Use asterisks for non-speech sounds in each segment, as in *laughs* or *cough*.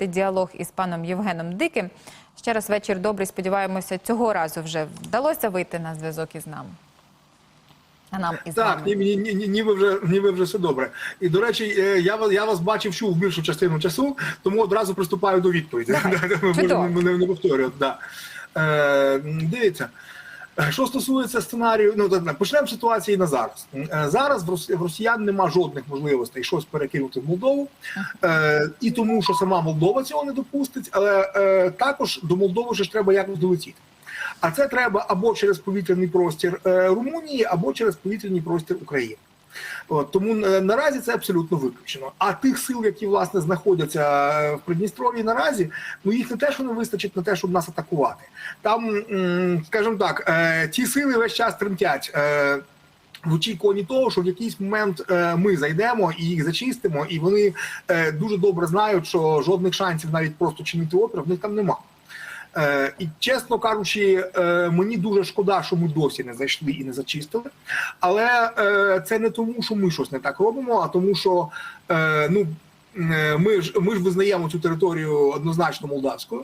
діалог із паном Євгеном Диким. Ще раз вечір добрий. Сподіваємося, цього разу вже вдалося вийти на зв'язок із нами. А нам із Так, вами. ні, ні, ні, ні, ніби вже ніби вже все добре. І до речі, е, я вас я вас бачив чув більшу частину часу, тому одразу приступаю до відповіді. *laughs* Ми не. Да. Е, дивіться. Що стосується сценарію, ну почнемо з ситуації на зараз. Е, Зараз в рос- росіян нема жодних можливостей щось перекинути в Молдову, е, і тому, що сама Молдова цього не допустить, але е, також до Молдови ж треба якось долетіти. А це треба або через повітряний простір Румунії, або через повітряний простір України. От, тому е, наразі це абсолютно виключено. А тих сил, які власне знаходяться е, в Придністров'ї наразі, ну їх не те, що не вистачить на те, щоб нас атакувати. Там, скажімо так, е, ті сили весь час тремтять. В очікуванні того, що в якийсь момент ми зайдемо і їх зачистимо, і вони дуже добре знають, що жодних шансів навіть просто чинити опір в них там нема. Е, і чесно кажучи, е, мені дуже шкода, що ми досі не зайшли і не зачистили. Але е, це не тому, що ми щось не так робимо, а тому, що е, ну. Е, Ми ж ми ж визнаємо цю територію однозначно молдавською.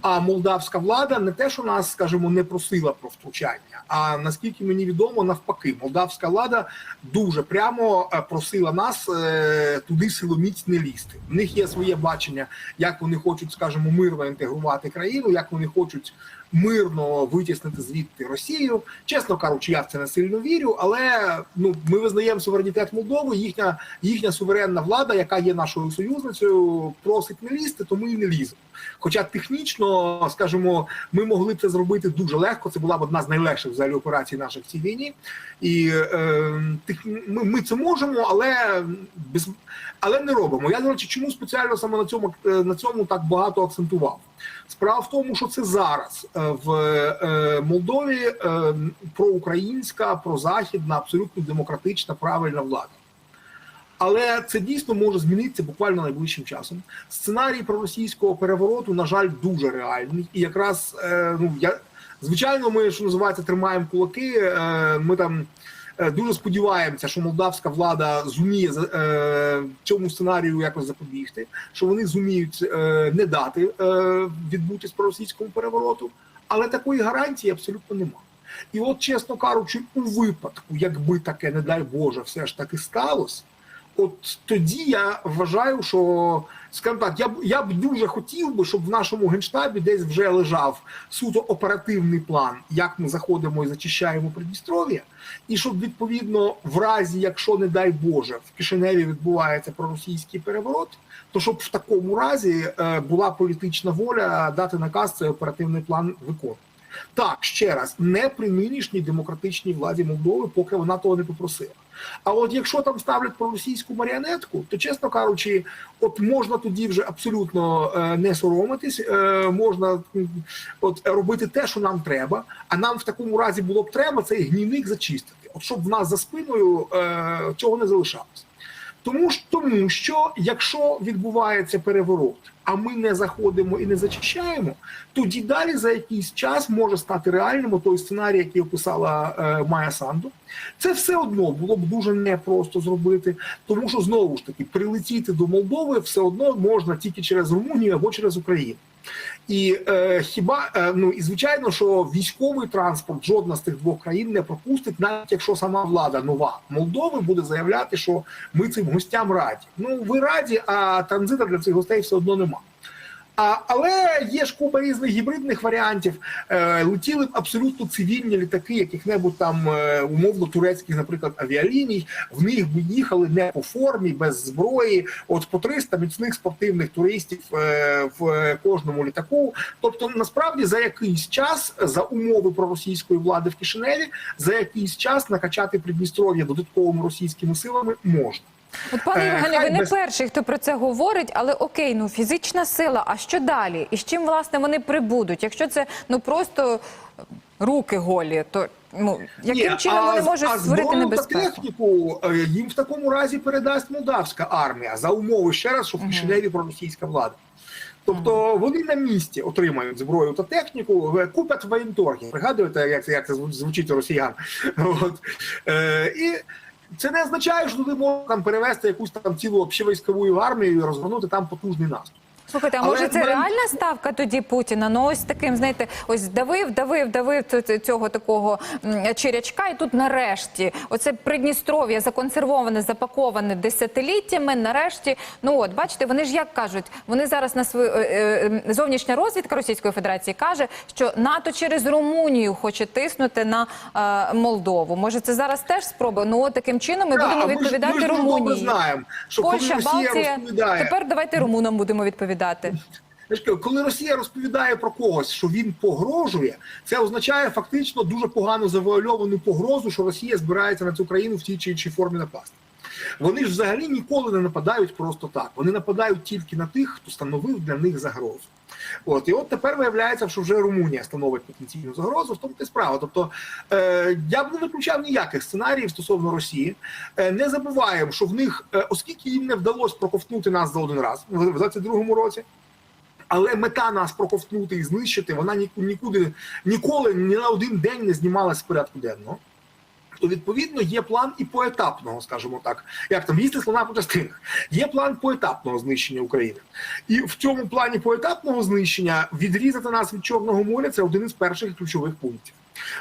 А молдавська влада не те, що нас, скажімо, не просила про втручання. А наскільки мені відомо, навпаки, молдавська влада дуже прямо е, просила нас е, туди силоміць не лізти. В них є своє бачення, як вони хочуть, скажімо, мирно інтегрувати країну, як вони хочуть мирно витіснити звідти Росію. Чесно кажучи, я в це не сильно вірю, але ну ми визнаємо суверенітет Молдови. Їхня їхня суверенна влада, яка є нашою союзницею, просить не лізти, то ми і не ліземо. Хоча технічно, скажімо, ми могли б це зробити дуже легко. Це була б одна з найлегших взагалі операцій наших в цій війні, і е, ми, ми це можемо, але без але не робимо. Я до речі, чому спеціально саме на цьому е, на цьому так багато акцентував? Справа в тому, що це зараз е, в е, Молдові е, проукраїнська, прозахідна, абсолютно демократична, правильна влада. Але це дійсно може змінитися буквально найближчим часом. Сценарій проросійського перевороту, на жаль, дуже реальний. І якраз е, ну я звичайно, ми що називається тримаємо кулаки. Е, ми там е, дуже сподіваємося, що молдавська влада зуміє цьому сценарію якось запобігти, що вони зуміють не дати відбутись проросійському перевороту, але такої гарантії абсолютно немає. І от, чесно кажучи, у випадку, якби таке, не дай Боже, все ж таки сталося. От тоді я вважаю, що скажімо так, я б я б дуже хотів би, щоб в нашому генштабі десь вже лежав суто оперативний план, як ми заходимо і зачищаємо Придністров'я, і щоб відповідно, в разі, якщо не дай Боже, в Кишиневі відбувається проросійський переворот, то щоб в такому разі е, була політична воля дати наказ цей оперативний план виконувати. Так, ще раз, не при нинішній демократичній владі Молдови, поки вона того не попросила. А от якщо там ставлять проросійську маріонетку, то чесно кажучи, от можна тоді вже абсолютно е, не соромитись, е, можна от робити те, що нам треба. А нам в такому разі було б треба цей гнійник зачистити. От щоб в нас за спиною е, цього не залишалось. Тому тому, що якщо відбувається переворот, а ми не заходимо і не зачищаємо, тоді далі за якийсь час може стати реальним той сценарій, який описала е, Майя Санду. Це все одно було б дуже непросто зробити, тому що знову ж таки прилетіти до Молдови все одно можна тільки через Румунію або через Україну. І е, хіба е, ну і звичайно, що військовий транспорт жодна з тих двох країн не пропустить, навіть якщо сама влада нова Молдови буде заявляти, що ми цим гостям раді. Ну ви раді, а транзита для цих гостей все одно нема. А, але є ж купа різних гібридних варіантів. Е, летіли б абсолютно цивільні літаки, яких-небудь там е, умовно турецьких, наприклад, авіаліній. В них би їхали не по формі, без зброї. От по 300 міцних спортивних туристів е, в кожному літаку. Тобто, насправді за якийсь час за умови проросійської влади в Кишиневі, за якийсь час накачати Придністров'я додатковими російськими силами можна. От пане Е, Євгене, ви не перший, хто про це говорить, але окей, ну фізична сила. А що далі? І з чим власне вони прибудуть? Якщо це ну просто руки голі, то ну яким Ні, чином вони можуть а створити небезпеку? та техніку е, їм в такому разі передасть молдавська армія за умови ще раз, що в Кишиневі проросійська влада. Тобто вони на місці отримають зброю та техніку, е, купять воєнторги. Пригадуєте, як це як це звучить у росіян? *laughs* От. Е, і це не означає, що туди можна там перевести якусь там цілу общевійськову армію і розгорнути там потужний наступ. Слухайте, а Але може це ми- реальна ставка тоді Путіна? Ну ось таким, знаєте, ось давив, давив, давив ц- ц- цього такого м, черячка, і тут нарешті оце Придністров'я законсервоване, запаковане десятиліттями. Нарешті, ну от бачите, вони ж як кажуть, вони зараз на свою е, е, зовнішня розвідка Російської Федерації каже, що НАТО через Румунію хоче тиснути на е, Молдову. Може, це зараз теж спроба? Ну от таким чином ми Да, будемо а ми ж- відповідати ми ж Румунії. знаємо, що коли Польща, Росія Балтія. розповідає, Тепер давайте румунам будемо відповідати. Кажу, коли Росія розповідає про когось, що він погрожує, це означає фактично дуже погано завуальовану погрозу, що Росія збирається на цю країну в тій чи іншій формі напасти. Вони ж взагалі ніколи не нападають просто так. Вони нападають тільки на тих, хто становив для них загрозу. От і от тепер виявляється, що вже Румунія становить потенційну загрозу. В тому ти справа. Тобто е, я б не виключав ніяких сценаріїв стосовно Росії. Е, не забуваємо, що в них, е, оскільки їм не вдалося проковтнути нас за один раз в 22-му році. Але мета нас проковтнути і знищити, вона ні- нікуди ніколи ні на один день не знімалась з порядку денного. То відповідно є план і поетапного, скажімо так, як там їсти слона по частинах. Є план поетапного знищення України, і в цьому плані поетапного знищення відрізати нас від Чорного моря це один із перших ключових пунктів.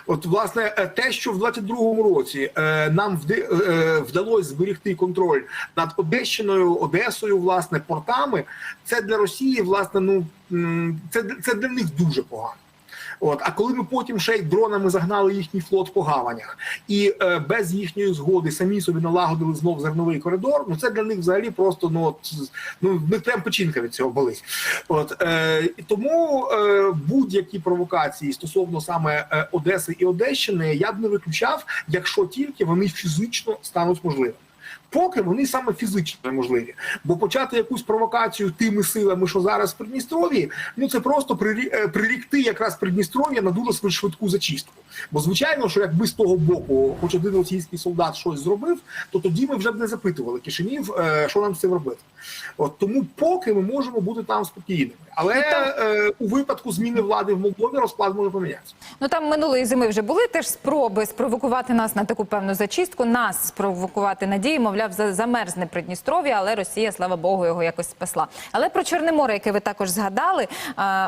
От, власне, е, те, що в 22-му році е, нам вди- е, вдалося зберегти контроль над Одещиною, Одесою, власне, портами, це для Росії, власне, ну це, це для них дуже погано. От, а коли ми потім ще й дронами загнали їхній флот по гаванях і е, без їхньої згоди самі собі налагодили знов зерновий коридор, ну це для них взагалі просто ну, от, ну них прям печінка від цього болить. От е, тому е, будь-які провокації стосовно саме е, Одеси і Одещини я б не виключав, якщо тільки вони фізично стануть можливими. Поки вони саме фізично неможливі, бо почати якусь провокацію тими силами, що зараз в Придністров'ї, ну це просто е, прирікти якраз Придністров'я на дуже швид- швидку зачистку. Бо звичайно, що якби з того боку, хоч один російський солдат щось зробив, то тоді ми вже б не запитували Кишинів, е, що нам з цим робити. От тому, поки ми можемо бути там спокійними, але е, у випадку зміни влади в Молдові розклад може помінятися. Ну там минулої зими вже були теж спроби спровокувати нас на таку певну зачистку. Нас спровокувати надії, мовляв, замерзне Придністров'я, але Росія, слава Богу, його якось спасла. Але про Чорне море, яке ви також згадали,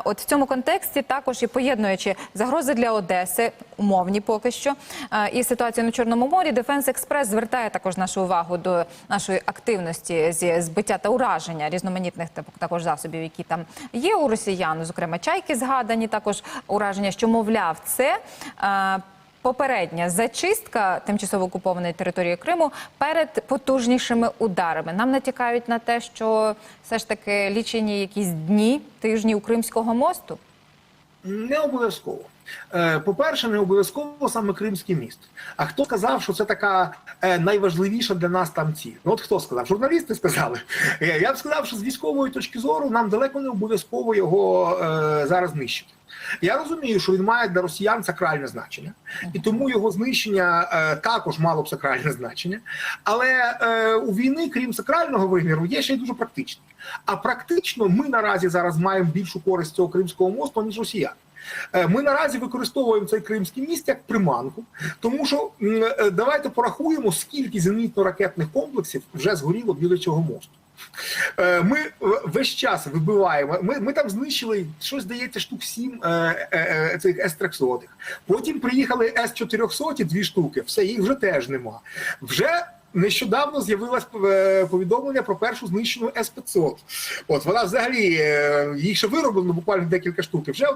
от в цьому контексті також і поєднуючи загрози для Одеси, умовні поки що, і ситуацію на Чорному морі, Дефенс Експрес звертає також нашу увагу до нашої активності зі збиття та ураження різноманітних також засобів, які там є у росіян, зокрема чайки згадані, також ураження, що мовляв, це. Попередня зачистка тимчасово окупованої території Криму перед потужнішими ударами. Нам натякають на те, що все ж таки лічені якісь дні, тижні у Кримського мосту. Не обов'язково. Е, По-перше, не обов'язково саме Кримський міст. А хто сказав, що це така е, найважливіша для нас там ціль? Ну от хто сказав? Журналісти сказали. Е, Я б сказав, що з військової точки зору нам далеко не обов'язково його зараз знищити. Я розумію, що він має для росіян сакральне значення, і тому його знищення е, також мало б сакральне значення. Але е, у війни, крім сакрального виміру, є ще й дуже практичний. А практично ми наразі зараз маємо більшу користь цього кримського мосту, ніж росіяни. Е, Ми наразі використовуємо цей кримський міст як приманку, тому що е, давайте порахуємо, скільки зенітно-ракетних комплексів вже згоріло біля цього мосту. Е, Ми весь час вибиваємо. Ми, ми там знищили щось здається штук 7 е, е, цих С-300. Потім приїхали С-400, дві штуки. Все, їх вже теж нема. Вже нещодавно з'явилось е, повідомлення про першу знищену С-500. От вона взагалі її ще вироблено буквально декілька штук. Вже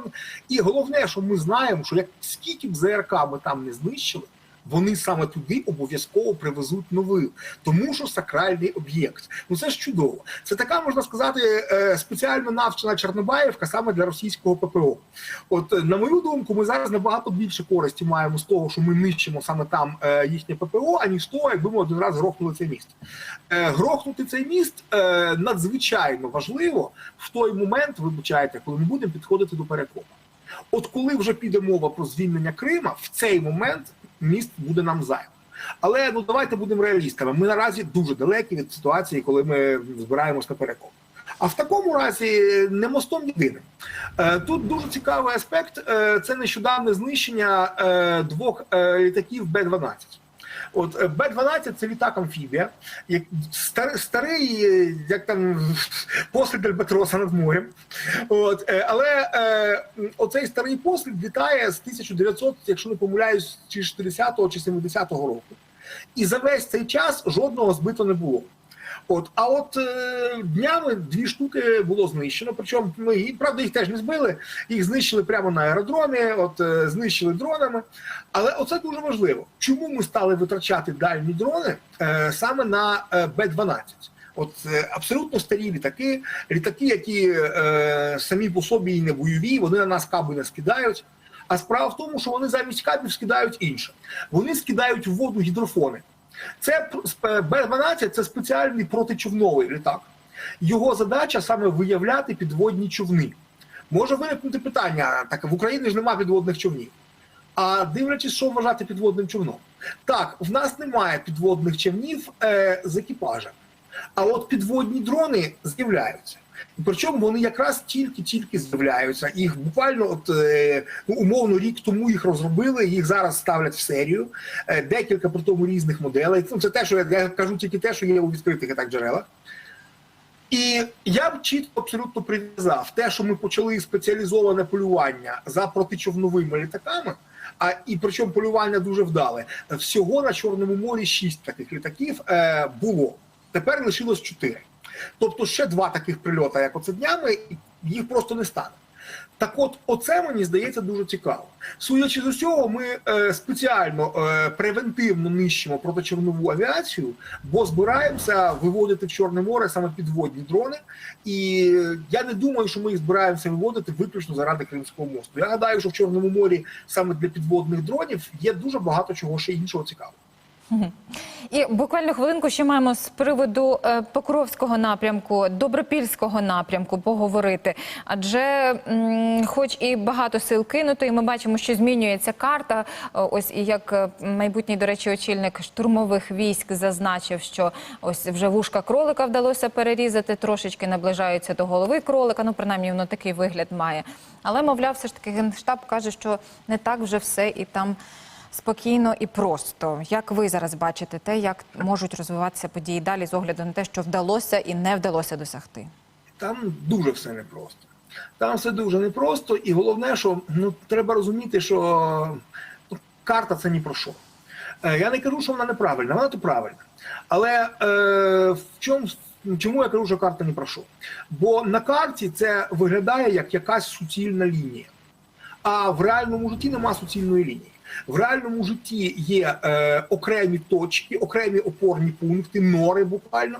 і головне, що ми знаємо, що як скільки б ЗРК ми там не знищили. Вони саме туди обов'язково привезуть нових, тому що сакральний об'єкт. Ну це ж чудово. Це така можна сказати е, спеціально навчена Чорнобаївка саме для російського ППО. От на мою думку, ми зараз набагато більше користі маємо з того, що ми нищимо саме там е, їхнє ППО, аніж того, якби ми один раз грохнули цей міст. Е, Грохнути цей міст надзвичайно важливо в той момент, вибачайте, коли ми будемо підходити до перекопу. От коли вже піде мова про звільнення Крима, в цей момент міст буде нам зайвим. Але ну давайте будемо реалістами. Ми наразі дуже далекі від ситуації, коли ми збираємось на перекоп. А в такому разі не мостом єдиним. Е, Тут дуже цікавий аспект. е, Це нещодавне знищення е, двох е, літаків Б-12. От е, Б-12 це літак амфібія, як стар- старий, е, як там *laughs* послід Альбатроса над морем. От, е, але е, оцей старий послід літає з 1900, якщо не помиляюсь, чи 60-го, чи 70-го року. І за весь цей час жодного збито не було. От, а от е, днями дві штуки було знищено. Причому ми і правда їх теж не збили, їх знищили прямо на аеродромі, от е, знищили дронами. Але оце дуже важливо. Чому ми стали витрачати дальні дрони е, саме на е, Б-12? От е, абсолютно старі літаки, літаки, які е, самі по собі і не бойові, вони на нас каби не скидають. А справа в тому, що вони замість кабів скидають інше. Вони скидають в воду гідрофони. Це Б-12 це спеціальний протичовновий літак. Його задача саме виявляти підводні човни. Може виникнути питання: так в Україні ж немає підводних човнів. А дивлячись, що вважати підводним човном. Так, в нас немає підводних човнів е, з екіпажем. А от підводні дрони з'являються. І причому вони якраз тільки-тільки з'являються. Їх буквально от е, ну, умовно рік тому їх розробили, їх зараз ставлять в серію. Е, декілька при тому різних моделей. Ну, це те, що я, я кажу тільки те, що є у відкритих так джерелах. І я б чітко абсолютно прив'язав те, що ми почали спеціалізоване полювання за протичовновими літаками. А і причому полювання дуже вдале. Всього на Чорному морі шість таких літаків е, було. Тепер лишилось чотири. Тобто ще два таких прильота, як оце днями, і їх просто не стане. Так от, оце мені здається дуже цікаво. Судячи з усього, ми е, спеціально е, превентивно нищимо протичорнову авіацію, бо збираємося виводити в Чорне море саме підводні дрони. І я не думаю, що ми їх збираємося виводити виключно заради Кримського мосту. Я гадаю, що в Чорному морі саме для підводних дронів є дуже багато чого ще іншого цікавого. І буквально хвилинку ще маємо з приводу е, Покровського напрямку, Добропільського напрямку поговорити. Адже, хоч і багато сил кинуто, і ми бачимо, що змінюється карта. Е, Ось і як е, майбутній, до речі, очільник штурмових військ зазначив, що ось вже вушка кролика вдалося перерізати, трошечки наближаються до голови кролика. Ну, принаймні, воно такий вигляд має. Але, мовляв, все ж таки генштаб каже, що не так вже все і там спокійно і просто. Як ви зараз бачите те, як можуть розвиватися події далі з огляду на те, що вдалося і не вдалося досягти? Там дуже все непросто. Там все дуже непросто, і головне, що ну треба розуміти, що ну, карта це ні про що. Е, я не кажу, що вона неправильна, вона то правильна. Але е, в чому чому я кажу, що карта ні про що? Бо на карті це виглядає як якась суцільна лінія. А в реальному житті нема суцільної лінії. В реальному житті є е, окремі точки, окремі опорні пункти, нори буквально,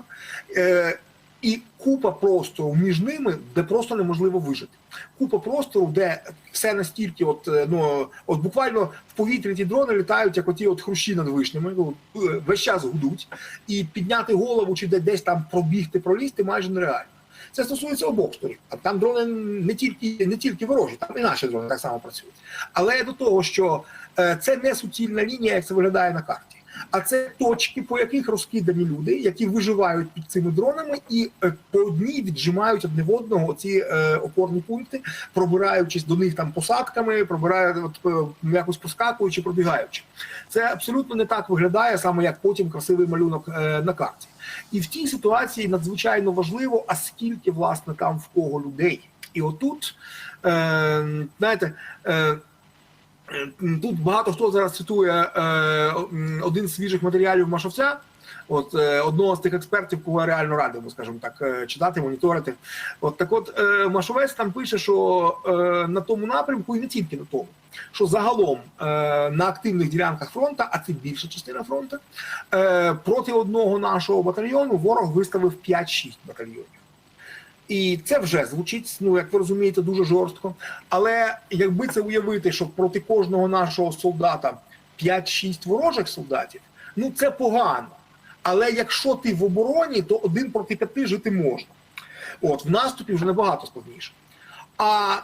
е, і купа простору між ними, де просто неможливо вижити. Купа простору, де все настільки, от е, ну от буквально в повітрі ті дрони літають, як оті от хрущі над вишнями, ну, е, весь час гудуть, і підняти голову чи де- десь там пробігти, пролізти майже нереально. Це стосується обох сторін. А там дрони не тільки не тільки ворожі, там і наші дрони так само працюють. Але до того, що е, це не суцільна лінія, як це виглядає на карті. А це точки, по яких розкидані люди, які виживають під цими дронами, і е, по одній віджимають одне в одного ці е, опорні пункти, пробираючись до них там посадками, пробирають е, якось поскакуючи, пробігаючи. Це абсолютно не так виглядає, саме як потім красивий малюнок на карті. І в тій ситуації надзвичайно важливо, а скільки власне там в кого людей. І отут, е, знаєте, е, тут багато хто зараз цитує е, один з свіжих матеріалів Машовця. От е, одного з тих експертів, кого реально радимо, скажімо так, е, читати, моніторити. От так, от е, Машовець там пише, що е, на тому напрямку, і не тільки на тому, що загалом е, на активних ділянках фронту, а це більша частина фронту, е, проти одного нашого батальйону ворог виставив 5-6 батальйонів. І це вже звучить, ну як ви розумієте, дуже жорстко. Але якби це уявити, що проти кожного нашого солдата 5-6 ворожих солдатів, ну це погано. Але якщо ти в обороні, то один проти п'яти жити можна. От в наступі вже набагато складніше. А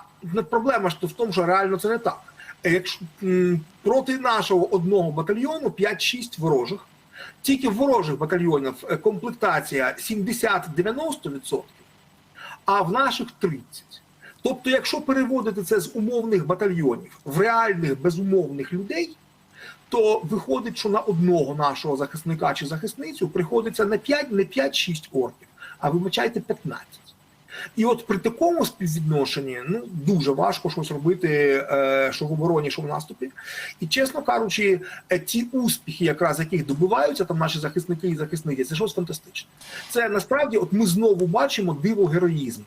проблема ж то в тому, що реально це не так. Якщо проти нашого одного батальйону 5-6 ворожих, тільки в ворожих батальйонів е, комплектація 70-90%, а в наших 30%. Тобто, якщо переводити це з умовних батальйонів в реальних безумовних людей, то виходить, що на одного нашого захисника чи захисницю приходиться не 5, не 5-6 орків, а вибачайте 15. І от при такому співвідношенні ну дуже важко щось робити, е, що в обороні, що в наступі. І чесно кажучи, е, ті успіхи, якраз яких добиваються там наші захисники і захисники, це щось фантастичне. Це насправді, от ми знову бачимо диво героїзму.